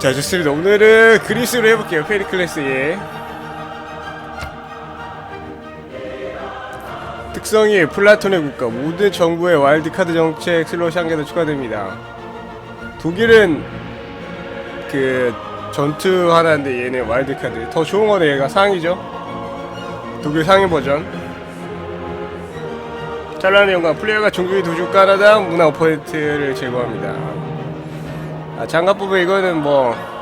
자 좋습니다. 오늘은 그리스로 해볼게요. 페리클레스 예 특성이 플라톤의 국가 모든 정부의 와일드카드 정책 슬롯 한개 더 추가됩니다. 독일은 그 전투 하나인데 얘네 와일드카드. 더 좋은 거는 얘가. 상이죠? 독일 상위 버전. 짤라는 영광. 플레이어가 종교의 도주 까나당 문화 5%를 제거합니다 아 장갑 부분 이거는 뭐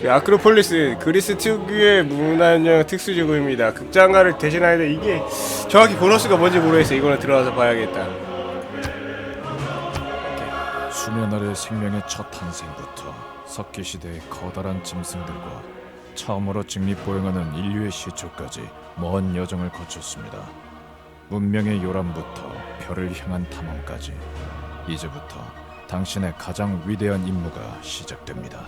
그 아크로폴리스 그리스 특유의 문화적 특수지구입니다. 극장가를 대신하는데 이게 정확히 보너스가 뭔지 모르겠어. 이거는 들어가서 봐야겠다. 수면 아래 생명의 첫 탄생부터 석기 시대의 커다란 짐승들과 처음으로 직립 보행하는 인류의 시초까지 먼 여정을 거쳤습니다. 문명의 요람부터 별을 향한 탐험까지 이제부터 당신의 가장 위대한 임무가 시작됩니다.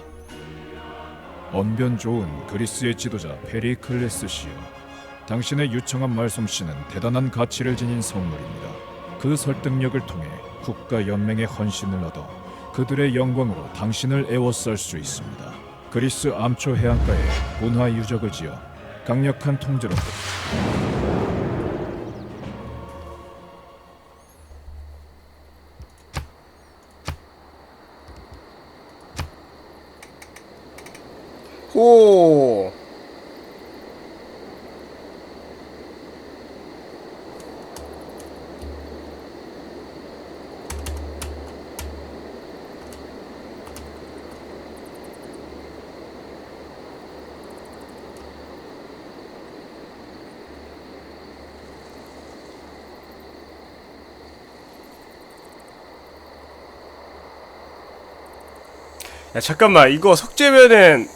언변 좋은 그리스의 지도자 페리클레스 씨여 당신의 유창한 말솜씨는 대단한 가치를 지닌 선물입니다. 그 설득력을 통해 국가 연맹의 헌신을 얻어 그들의 영광으로 당신을 에워쌀 수 있습니다. 그리스 암초 해안가에 문화 유적을 지어 강력한 통제로 호. 야 잠깐만 이거 석재면은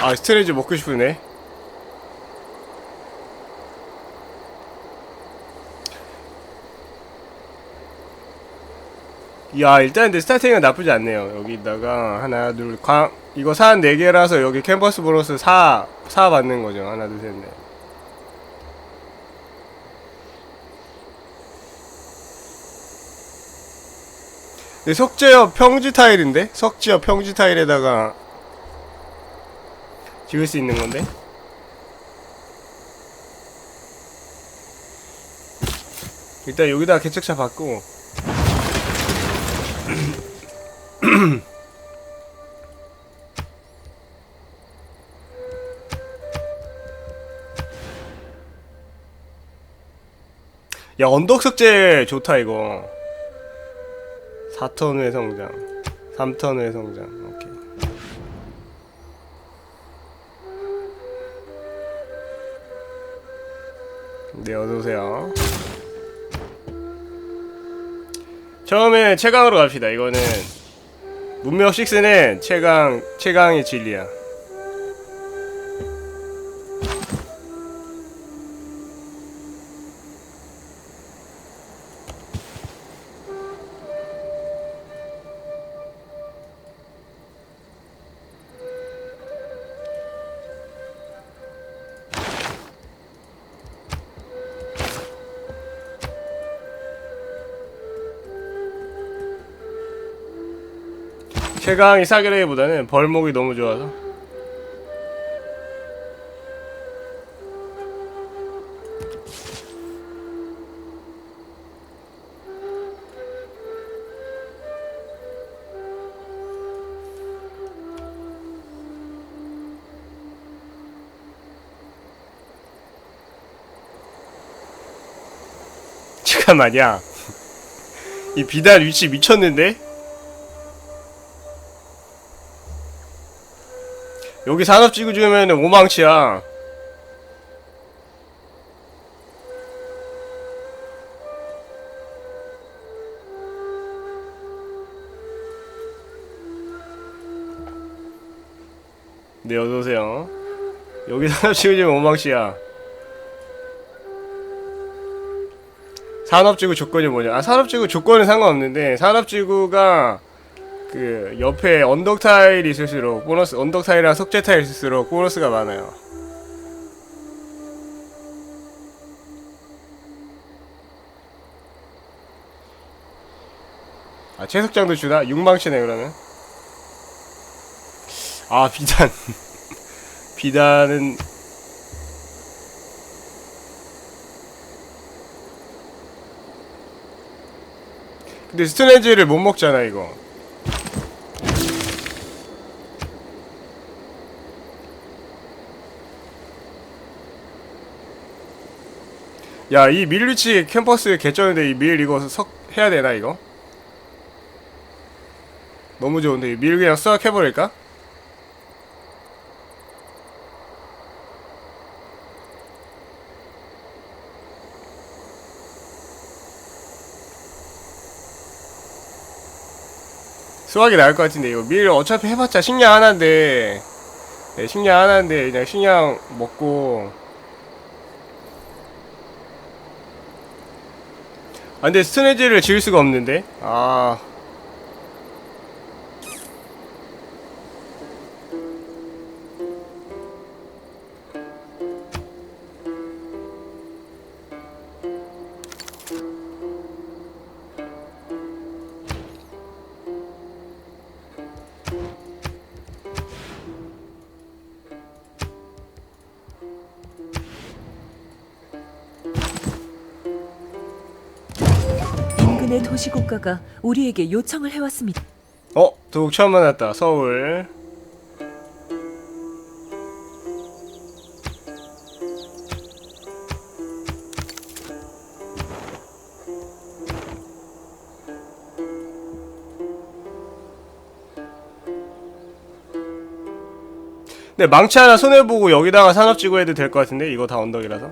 아 스트레이지 먹고 싶으네 야 일단 근데 스타팅은 나쁘지 않네요 여기다가 하나 둘 광, 이거 산 4개라서 여기 캔버스 보너스 4, 4 받는 거죠 하나 둘 셋 넷 근데 석재엽 평지 타일인데? 석지엽 평지 타일에다가 지을 수 있는 건데? 일단 여기다가 개척차 받고 야 언덕 석재 좋다 이거. 4턴 후의 성장. 3턴 후의 성장. 오케이. 네 어서오세요. 처음에 최강으로 갑시다. 이거는 문명 6는 최강 최강의 진리야 최강이 사기라기보다는 벌목이 너무 좋아서 잠깐만야 이 비단 위치 미쳤는데? 여기 산업 지구 주면은 오망치야. 네, 어서오세요. 여기 산업 지구 주면 오망치야. 산업지구 조건이 뭐냐? 아 산업지구 조건은 상관없는데 산업지구가 그 옆에 언덕 타일이 있을수록 보너스 언덕 타일이랑 석재 타일 있을수록 보너스가 많아요. 아 채석장도 주나? 육망치네 그러면. 아 비단 비단은 근데 스톤헤지를 못 먹잖아 이거 야 이 밀리치 캠퍼스 개쩌는데 이 밀 이거 석 해야 되나 이거? 너무 좋은데 이 밀 그냥 수확해 버릴까? 수확이 나을 것 같은데 이거 밀 어차피 해봤자 식량 하나인데 네, 식량 하나인데 그냥 식량 먹고 아 근데 스토네지를 지을 수가 없는데. 아 인근의 도시국가가 우리에게 요청을 해왔습니다. 어? 도국 처음 만났다 서울 근데 망치 하나 손해보고 여기다가 산업지구 해도 될 것 같은데 이거 다 언덕이라서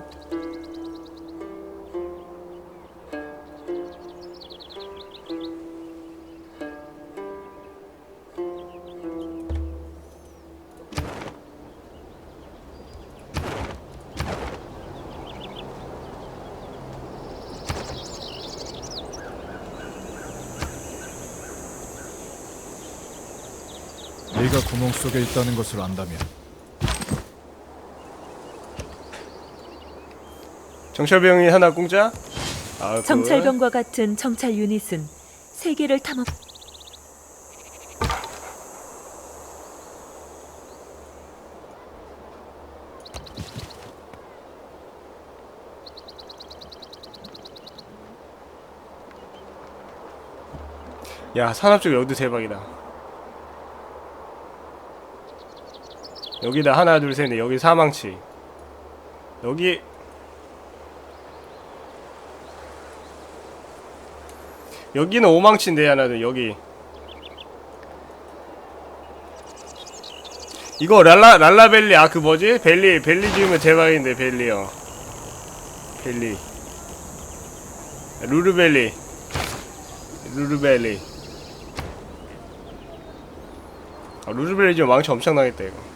네가 구멍 속에 있다는 것을 안다면 정철병이 하나 공짜? 아, 굿. 정찰병과 같은 정찰 유닛은 세계를 탐험. 야 산업적 여기도 대박이다 여기다 하나 둘 셋 넷. 여기 사망치. 여기. 여기는 오망치인데 하나 둘 여기. 이거 랄라 랄라벨리 아 그 뭐지? 벨리 벨리 지으면 대박인데 벨리요. 벨리. 루르벨리. 루르벨리. 아, 루즈벨리 지금 망치 엄청 나겠다 이거.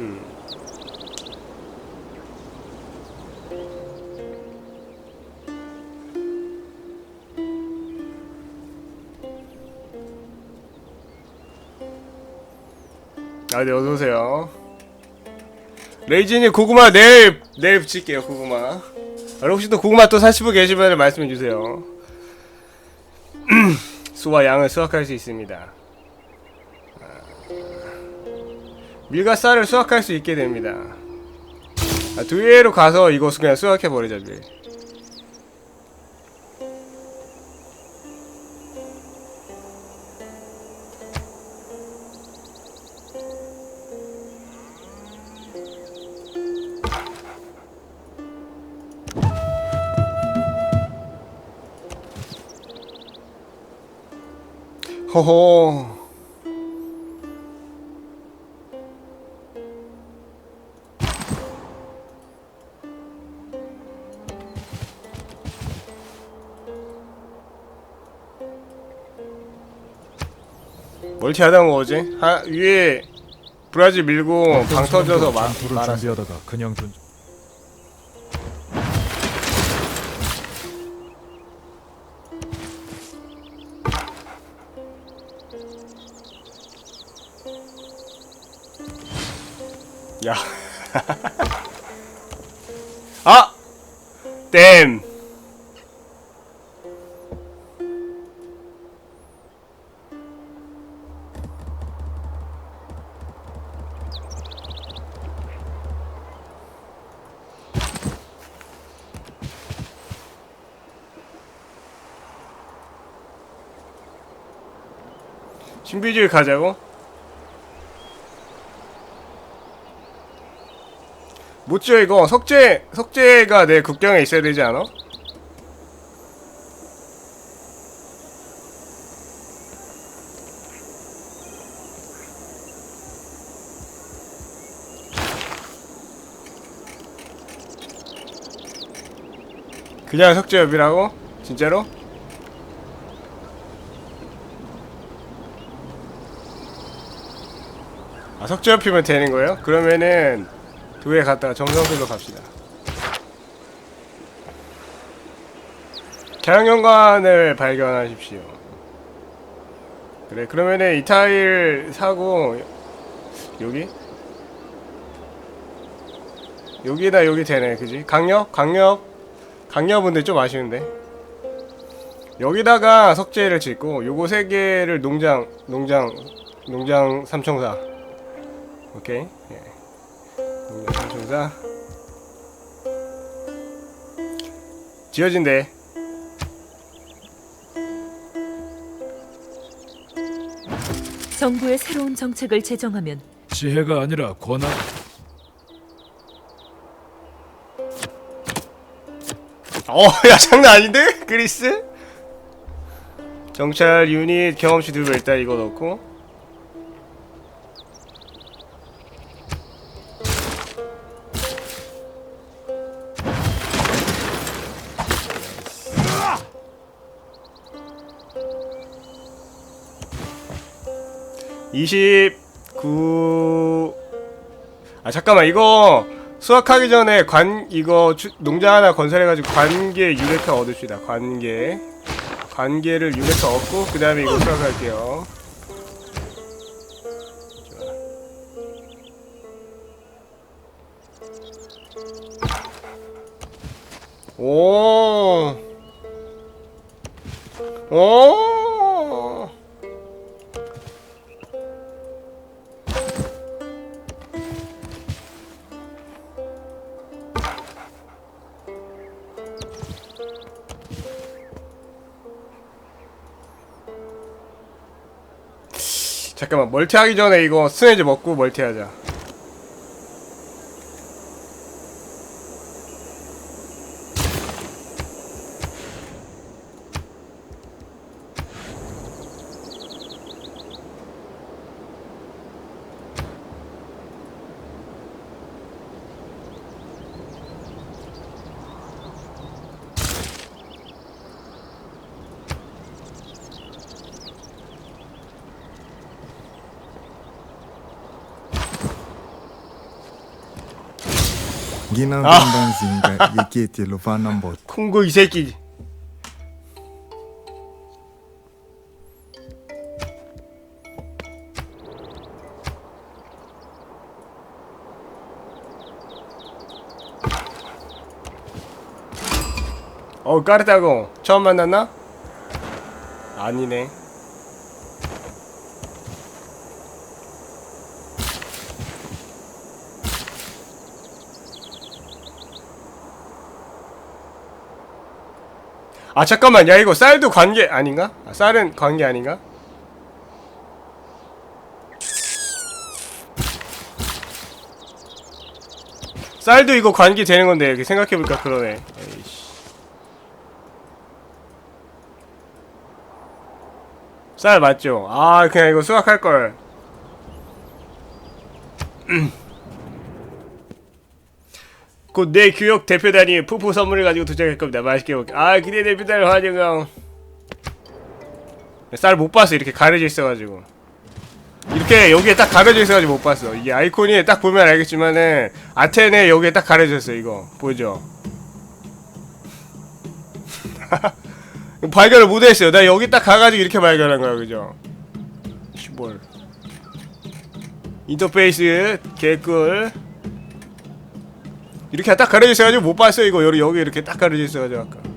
음. 아, 네 어서 오세요. 레이진이 고구마 내일 내일 붙일게요 고구마. 아, 혹시 또 고구마 또 사시고 계시면 말씀해 주세요. 수와 양을 수확할 수 있습니다. 밀과 쌀을 수확할 수 있게 됩니다. 아, 두에로 가서 이거 그냥 수확해 버리자 밀. 호호. 멀티 하던 거지? 하, 위에 브라질 밀고 방 터져서 마, 말았어. 준비하다가 그냥 둔. 야. 아! 땜! 신비주의 가자고? 못지어 이거 석재 석재가 내 국경에 있어야 되지 않아? 그냥 석재엽이라고? 진짜로? 석재엽이면 되는 거예요? 그러면은 도에 갔다가 정성들로 갑시다. 자연경관을 발견하십시오. 그래 그러면은 이 타일 사고 여기 여기다 여기 되네 그지? 강력 강력 강력인데 좀 아쉬운데 여기다가 석재를 짓고 요거 세 개를 농장 농장 농장 삼총사 오케이. 예. 삼총사 지어진대. 정부의 새로운 정책을 제정하면 지혜가 아니라 권한. 어 야 장난 아닌데? 그리스? 정찰 유닛 경험치 두배 일단 이거 넣고 (29) 아 잠깐만 이거 수확하기 전에 관 이거 주, 농장 하나 건설해가지고 관계 유레카 얻읍시다. 관계 관계를 유레카 얻고 그 다음에 이거 수확할게요. 잠깐만 멀티하기 전에 이거 스네즈 먹고 멀티하자 Ginagandang zinga yeketi lufana mbot. 콩고 이 새끼 어 까르타고 처음 만났나? 아니네 아 잠깐만 야 이거 쌀도 관계 아닌가? 아, 쌀은 관계 아닌가? 쌀도 이거 관계 되는 건데 이렇게 생각해보니까 그러네 에이씨. 쌀 맞죠? 아 그냥 이거 수확할걸 곧 내 교육 대표단이 푸푸 선물을 가지고 도착할 겁니다. 맛있게 먹게. 아 기대 대표단 환영형. 쌀못 봤어 이렇게 가려져 있어가지고. 이렇게 여기에 딱 가려져 있어가지고 못 봤어. 이게 아이콘이 딱 보면 알겠지만은 아테네 여기에 딱 가려져 있어 이거 보이죠? 발견을 못했어요. 나 여기 딱 가가지고 이렇게 발견한 거야, 그죠? 시볼. 인터페이스 개꿀. 이렇게 딱 가려져 있어가지고 못 봤어 이거. 여기 여기 이렇게 딱 가려져 있어가지고 아까.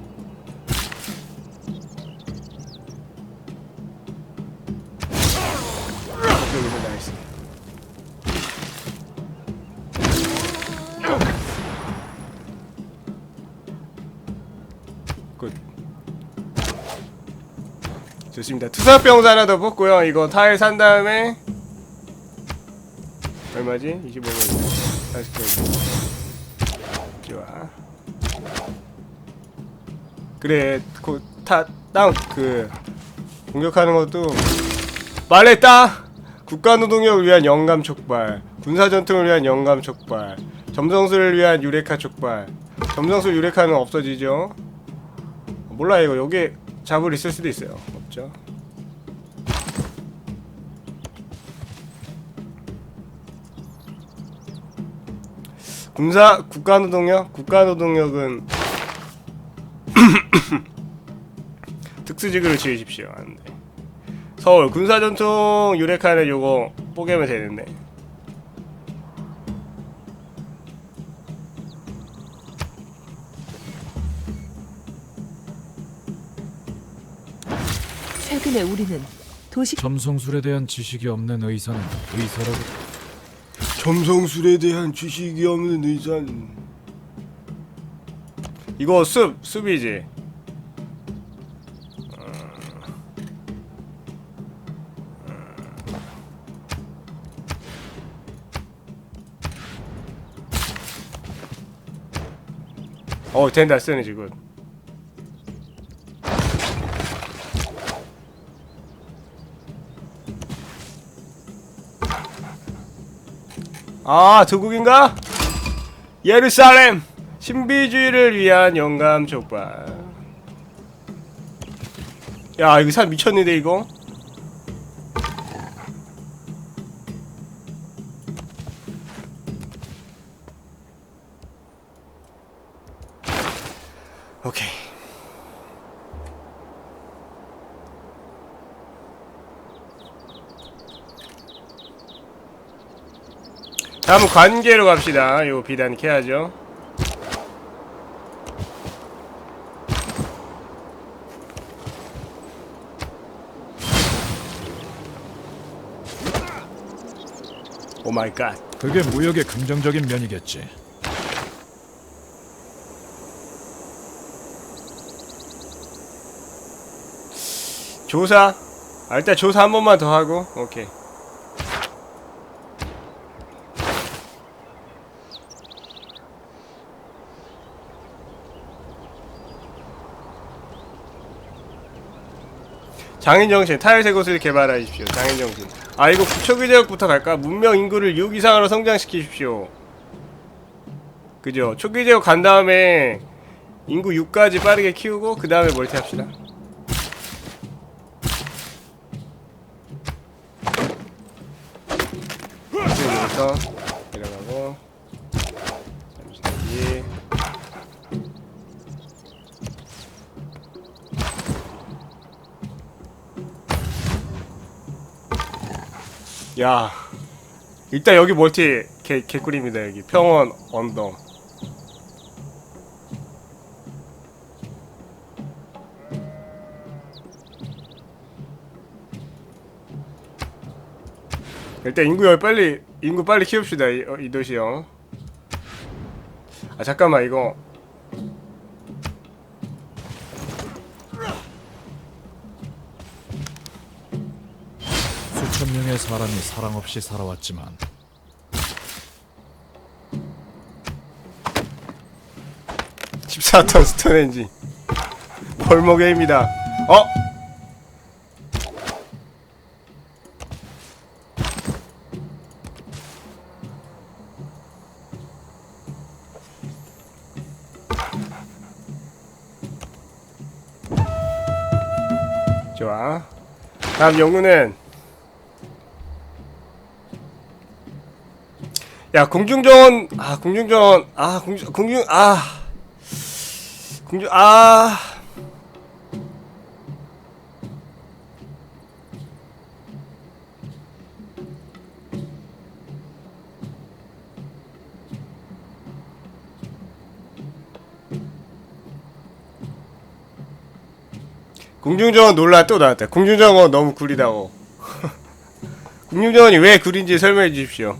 좋습니다. 투사병사 하나 더 뽑고요. 이거 타일 산 다음에 얼마지? 25만 40개 그래 그타땅그 공격하는 것도 말했다! 국가노동력을 위한 영감 촉발 군사전통을 위한 영감 촉발 점성술을 위한 유레카 촉발. 점성술 유레카는 없어지죠? 몰라 이거 여기 잡을 있을 수도 있어요. 없죠? 군사 국가노동력? 국가노동력은 특수지구를 지으십시오. 안돼. 서울 군사전통 유레카는 요거 뽀개면 되는데. 최근에 우리는 도시 점성술에 대한 지식이 없는 의사는 의사라고. 점성술에 대한 지식이 없는 의사는 이거 숲 숲이지 어 된다 쓰네 지금. 아 두국인가? 예루살렘! 신비주의를 위한 영감 족발. 야 이거 산 미쳤는데 이거 다음 관계로 갑시다. 요 비단 캐야죠. 오 마이 갓. 그게 무역의 긍정적인 면이겠지. 조사. 아, 일단 조사 한 번만 더 하고. 오케이. 장인정신 타일새 곳을 개발하십시오. 장인정신. 아 이거 초기제역부터 갈까? 문명 인구를 6 이상으로 성장시키십시오. 그죠? 초기제역 간 다음에 인구 6까지 빠르게 키우고 그 다음에 멀티 합시다. 야 일단 여기 멀티 개, 개꿀입니다 여기. 평원 언덕. 일단 인구 열 빨리 인구 빨리 키웁시다 이, 어, 이 도시요. 아 잠깐만 이거 사람이 사랑 없이 살아왔지만 14톤 스톤엔지 벌목에입니다. 어? 좋아. 다음 연구는 야 공중전 아 공중전 아 공중 공중 아 공중 아 공중전원 놀라 또 나왔다. 공중전원 너무 구리다고. 공중전원이 왜 구린지 설명해 주십시오.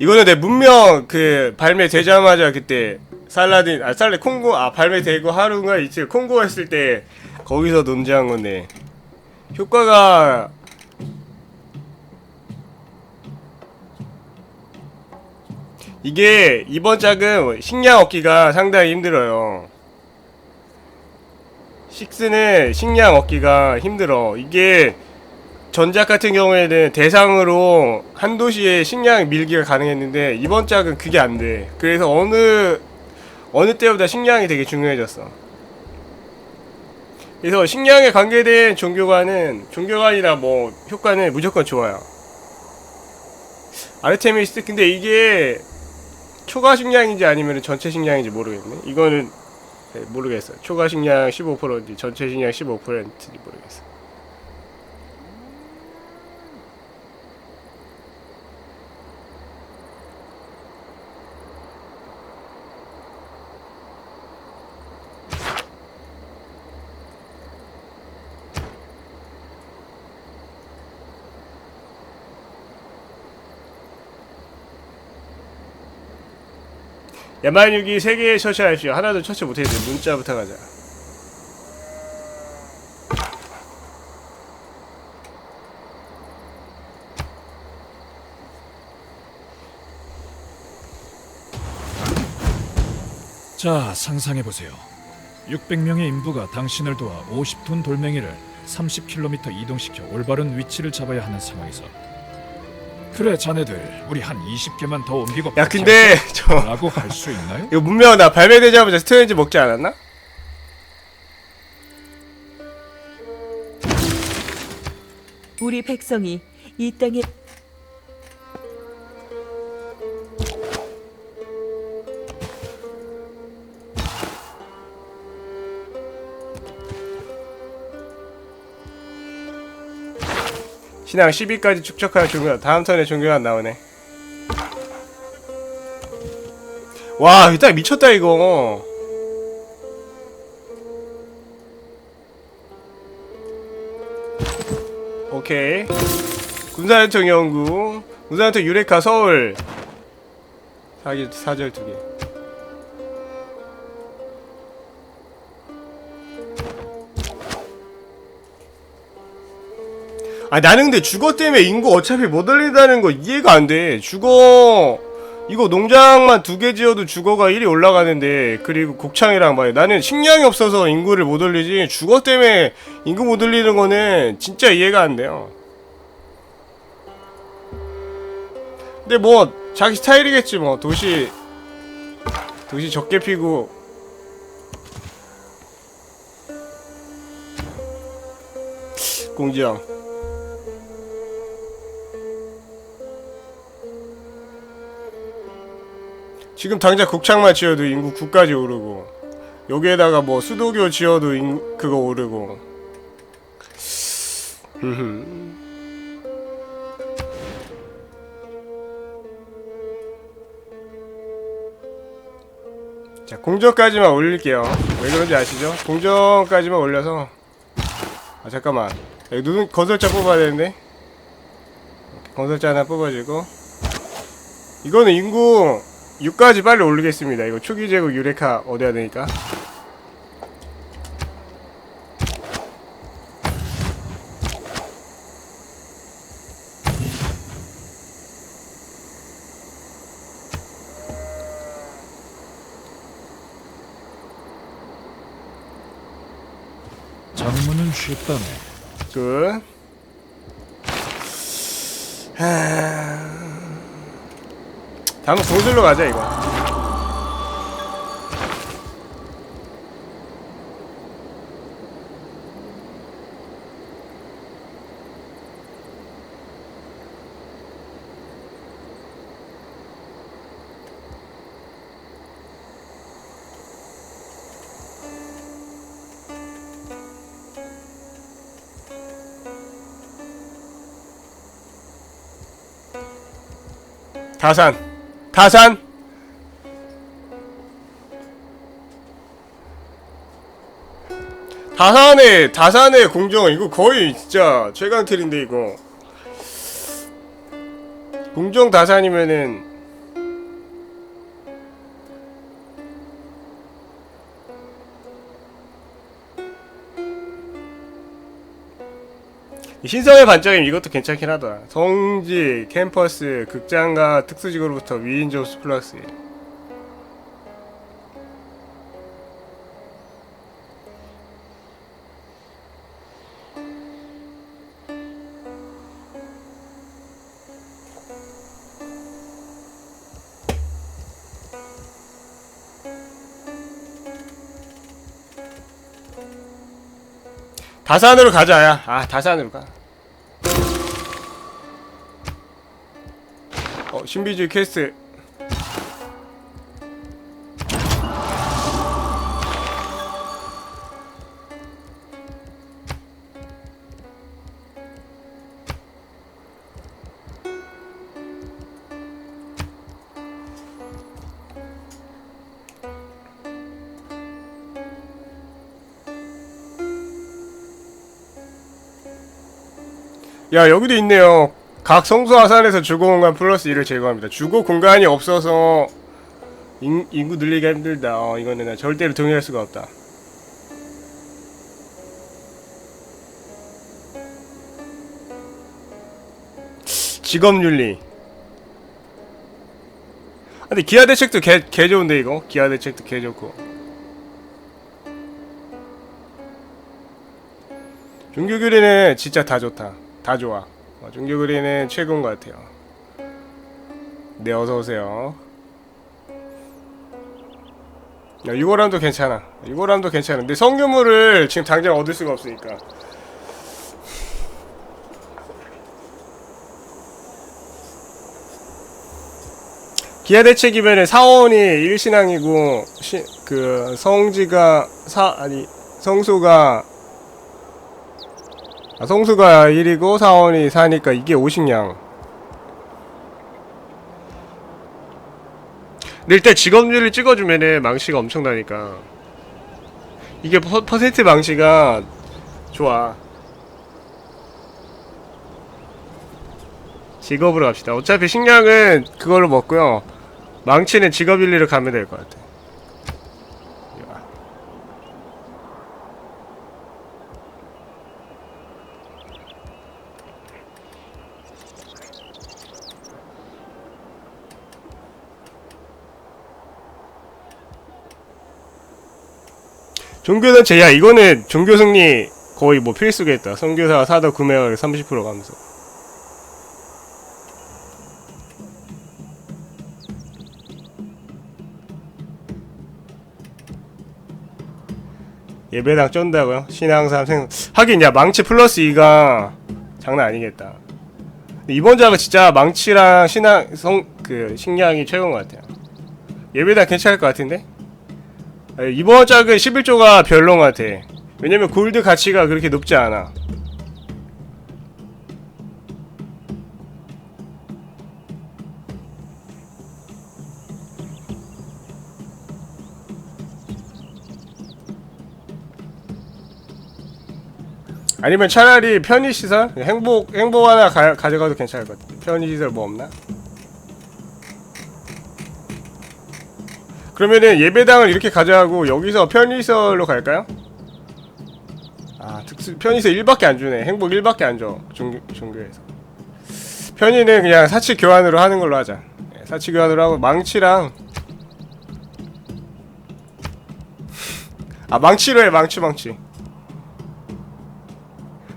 이거는 내 문명 그 발매되자마자 그때 살라딘 아 살레 콩고 아 발매되고 하루가 이틀 콩고 했을 때 거기서 논제한 건데 효과가 이게 이번 짝은 식량 얻기가 상당히 힘들어요. 식스는 식량 얻기가 힘들어. 이게 전작 같은 경우에는 대상으로 한 도시에 식량 밀기가 가능했는데 이번 짝은 그게 안 돼. 그래서 어느 어느 때보다 식량이 되게 중요해졌어. 그래서 식량에 관계된 종교관은 종교관이나 뭐 효과는 무조건 좋아요. 아르테미스 근데 이게 초과 식량인지 아니면 전체 식량인지 모르겠네. 이거는 네, 모르겠어. 초과 식량 15%인지 전체 식량 15%인지 모르겠어. 야만육이 세 개에 처치하십시오. 하나도 처치 못했는데 문자부터 가자. 자, 상상해 보세요. 600명의 인부가 당신을 도와 50톤 돌멩이를 30km 이동시켜 올바른 위치를 잡아야 하는 상황에서 그래 자네들 우리 한 20개만 더 옮기고 야 근데 저 라고 할 수 있나요? 이거 문명 나 발매되자마자 스트레인지 먹지 않았나? 우리 백성이 이 땅에 신앙 10위까지 축적하여 종교 다음 턴에 종교가 나오네. 와, 이딱 미쳤다 이거. 오케이. 군사연청 연구, 군사연청 유레카 서울. 사기 사절 두 개. 아 나는 근데 주거 때문에 인구 어차피 못 올린다는 거 이해가 안 돼. 주거 이거 농장만 두 개 지어도 주거가 1이 올라가는데 그리고 곡창이랑 말이야. 나는 식량이 없어서 인구를 못 올리지 주거 때문에 인구 못 올리는 거는 진짜 이해가 안 돼요. 근데 뭐 자기 스타일이겠지 뭐 도시 도시 적게 피고 공지영 지금 당장 곡창만 지어도 인구 9까지 오르고 여기에다가 뭐 수도교 지어도 인 그거 오르고. 자 공정까지만 올릴게요. 왜 그런지 아시죠? 공정까지만 올려서. 아 잠깐만. 여기 누군 건설자 뽑아야 되는데? 건설자 하나 뽑아주고. 이거는 인구 6까지 빨리 올리겠습니다. 이거 초기 제국 유레카 얻어야 되니까. 장문은 쉽다네. 굿. 하... 잠깐 도슬로 가자 이거. 다산. 다산. 다산의 다산의 공정 이거 거의 진짜 최강틀인데 이거. 공정 다산이면은 신성의 반짝임 이것도 괜찮긴 하다. 성지, 캠퍼스, 극장과 특수직으로부터 위인조스 플러스. 다산으로 가자, 야. 아, 다산으로 가. 어, 신비주의 퀘스트. 야, 여기도 있네요. 각 성소 화산에서 주거 공간 플러스 1을 제거합니다. 주거 공간이 없어서 인, 인구 늘리기가 힘들다. 어, 이거는 나 절대로 동의할 수가 없다. 직업윤리. 아, 근데 기아 대책도 개, 개 좋은데 이거? 기아 대책도 개 좋고. 종교교리는 진짜 다 좋다. 다 좋아. 어, 종교교리는 최고인 것 같아요. 네, 어서오세요. 야, 유골함도 괜찮아. 유골함도 괜찮은데 성유물을 지금 당장 얻을 수가 없으니까. 기아 대책이면은 사원이 일신앙이고 시, 그 성지가 사 아니 성소가 아, 성수가 1이고 사원이 4니까 이게 50냥 근데 일단 직업률을 찍어주면은 망치가 엄청나니까. 이게 퍼, 퍼센트 망치가 좋아. 직업으로 갑시다. 어차피 식량은 그걸로 먹고요. 망치는 직업윤리로 가면 될 것 같아 종교단체 야 이거는 종교 승리 거의 뭐 필수겠다. 선교사 사도 구매율 30% 감소. 예배당 쩐다고요? 신앙삼 생 하긴 야 망치 플러스 2가 장난 아니겠다. 이번 작은 진짜 망치랑 신앙 성 그 식량이 최고인 것 같아요. 예배당 괜찮을 것 같은데? 아, 이번 짝은 11조가 별론 것 같아. 왜냐면 골드 가치가 그렇게 높지 않아. 아니면 차라리 편의시설? 행복, 행복 하나 가, 가져가도 괜찮을 것 같아. 편의시설 뭐 없나? 그러면은 예배당을 이렇게 가져가고 여기서 편의시설로 갈까요? 아 특수 편의시설 1밖에 안 주네. 행복 1밖에 안줘 종교, 종교에서. 편의는 그냥 사치 교환으로 하는 걸로 하자. 예, 사치 교환으로 하고 망치랑 아 망치로 해 망치 망치.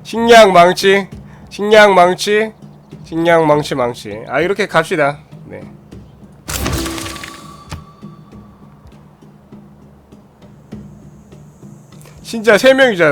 식량 망치 식량 망치 식량 망치 망치. 아 이렇게 갑시다 진짜 3명이잖아요